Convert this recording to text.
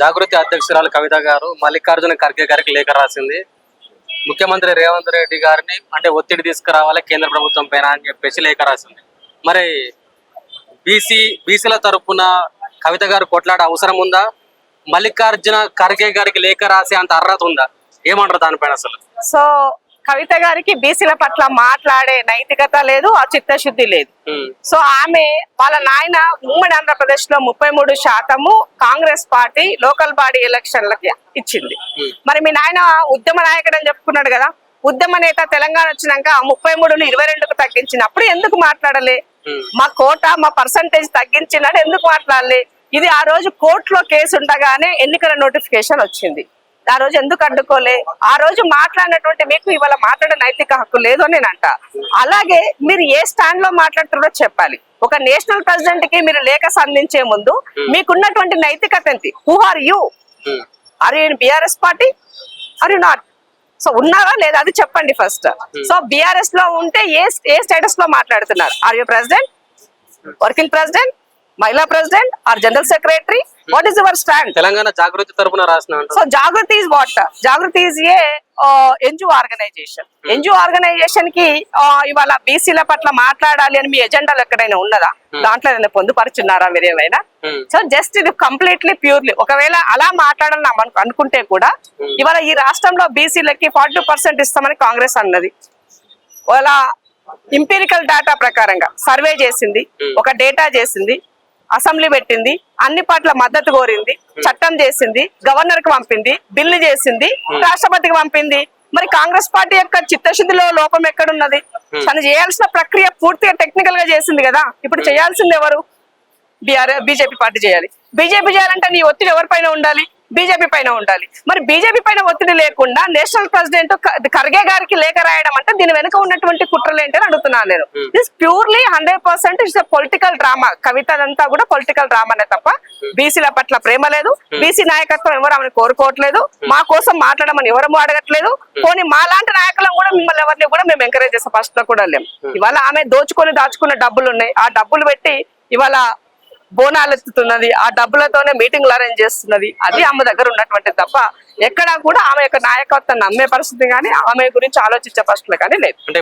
జాగృతి అధ్యక్షురాలు కవిత గారు మల్లికార్జున ఖర్గే గారికి లేఖ రాసింది. ముఖ్యమంత్రి రేవంత్ రెడ్డి గారిని అంటే ఒత్తిడి తీసుకురావాలి కేంద్ర ప్రభుత్వం పైన అని చెప్పేసి లేఖ రాసింది. మరి బీసీ బీసీల తరఫున కవిత గారు కొట్లాడే అవసరం ఉందా? మల్లికార్జున ఖర్గే గారికి లేఖ రాసే అంత అర్హత ఉందా? ఏమంటారు దానిపైన అసలు? సో కవిత గారికి బీసీల పట్ల మాట్లాడే నైతికత లేదు ఆ చిత్తశుద్ధి లేదు సో ఆమె వాళ్ళ నాయన ఉమ్మడి ఆంధ్రప్రదేశ్లో ముప్పై మూడు శాతము కాంగ్రెస్ పార్టీ లోకల్ బాడీ ఎలక్షన్లకి ఇచ్చింది. మరి మీ నాయన ఉద్యమ నాయకుడు అని చెప్పుకున్నాడు కదా ఉద్యమ నేత తెలంగాణ వచ్చినాక ముప్పై మూడును ఇరవై రెండుకు తగ్గించినప్పుడు ఎందుకు మాట్లాడలే. మా కోట మా పర్సంటేజ్ తగ్గించినట్టు ఎందుకు మాట్లాడలే? ఇది ఆ రోజు కోర్టులో కేసు ఉండగానే ఎన్నికల నోటిఫికేషన్ వచ్చింది. ఆ రోజు ఎందుకు అడ్డుకోలే? ఆ రోజు మాట్లాడినటువంటి మీకు ఇవాళ మాట్లాడే నైతిక హక్కు లేదు అని నేను అంట అలాగే మీరు ఏ స్టాండ్లో మాట్లాడుతున్నారో చెప్పాలి. ఒక నేషనల్ ప్రెసిడెంట్కి మీరు లేఖ సంధించే ముందు మీకున్నటువంటి నైతికత ఏంటి? Who are you are you BRS party are you not so ఉన్నారా లేదా అది చెప్పండి ఫస్ట్ సో బిఆర్ఎస్లో ఉంటే ఏ ఏ స్టేటస్లో మాట్లాడుతున్నారు? Are you president working president మహిళా president are general secretary. What is your stand Telangana Jagruthi తరపున రాసిన so Jagruthi is what Jagruthi is a NGO organisation NGO ఆర్గనైజేషన్కి ఇవాళ బీసీల పట్ల మాట్లాడాలి అని మీ ఎజెండాలు ఎక్కడైనా ఉన్నదా? దాంట్లో ఏదైనా పొందుపరుచున్నారా మీరు ఏమైనా? సో జస్ట్ ఇది కంప్లీట్లీ ప్యూర్లీ ఒకవేళ అలా మాట్లాడాలని అను- అనుకుంటే కూడా ఇవాళ ఈ రాష్ట్రంలో బీసీలకి ఫార్టీ పర్సెంట్ ఇస్తామని కాంగ్రెస్ అన్నది. వాళ్ళ ఇంపీరికల్ డేటా ప్రకారంగా సర్వే చేసింది. ఒక డేటా చేసింది. అసెంబ్లీ పెట్టింది అన్ని పార్టీల మద్దతు కోరింది చట్టం చేసింది గవర్నర్కి పంపింది బిల్లు చేసింది రాష్ట్రపతికి పంపింది. మరి కాంగ్రెస్ పార్టీ యొక్క చిత్తశుద్ధిలో లోపం ఎక్కడున్నది? తను చేయాల్సిన ప్రక్రియ పూర్తిగా టెక్నికల్గా చేసింది కదా? ఇప్పుడు చేయాల్సింది ఎవరు? బీఆర్ బీజేపీ పార్టీ చేయాలి. బీజేపీ చేయాలంటే నీ ఒత్తిడి ఎవరిపైన ఉండాలి? బీజేపీ పైన ఉండాలి. మరి బీజేపీ పైన ఒత్తిడి లేకుండా నేషనల్ ప్రెసిడెంట్ ఖర్గే గారికి లేఖ రాయడం అంటే దీని వెనుక ఉన్నటువంటి కుట్రలు ఏంటని అడుగుతున్నాను నేను. This purely hundred percent it's political drama Kavitha అదంతా కూడా పొలిటికల్ డ్రామానే తప్ప బీసీల పట్ల ప్రేమ లేదు. బీసీ నాయకత్వం ఎవరు ఆమెను కోరుకోవట్లేదు మా కోసం మాట్లాడమని ఎవరు అడగట్లేదు. పోనీ మా లాంటి నాయకులను కూడా మిమ్మల్ని ఎవరిని కూడా మేము ఎంకరేజ్ చేసే ఫస్ట్లో. కూడా లేము ఇవాళ ఆమె దోచుకొని దాచుకున్న డబ్బులు ఉన్నాయి ఆ డబ్బులు పెట్టి ఇవాళ బోనాలు ఎత్తుతున్నది ఆ డబ్బులతోనే మీటింగ్లు అరేంజ్ చేస్తున్నది. అది ఆమె దగ్గర ఉన్నటువంటి తప్ప ఎక్కడా కూడా ఆమె యొక్క నాయకత్వం నమ్మే పరిస్థితి కానీ ఆమె గురించి ఆలోచించే పరిస్థితులు కానీ లేదు.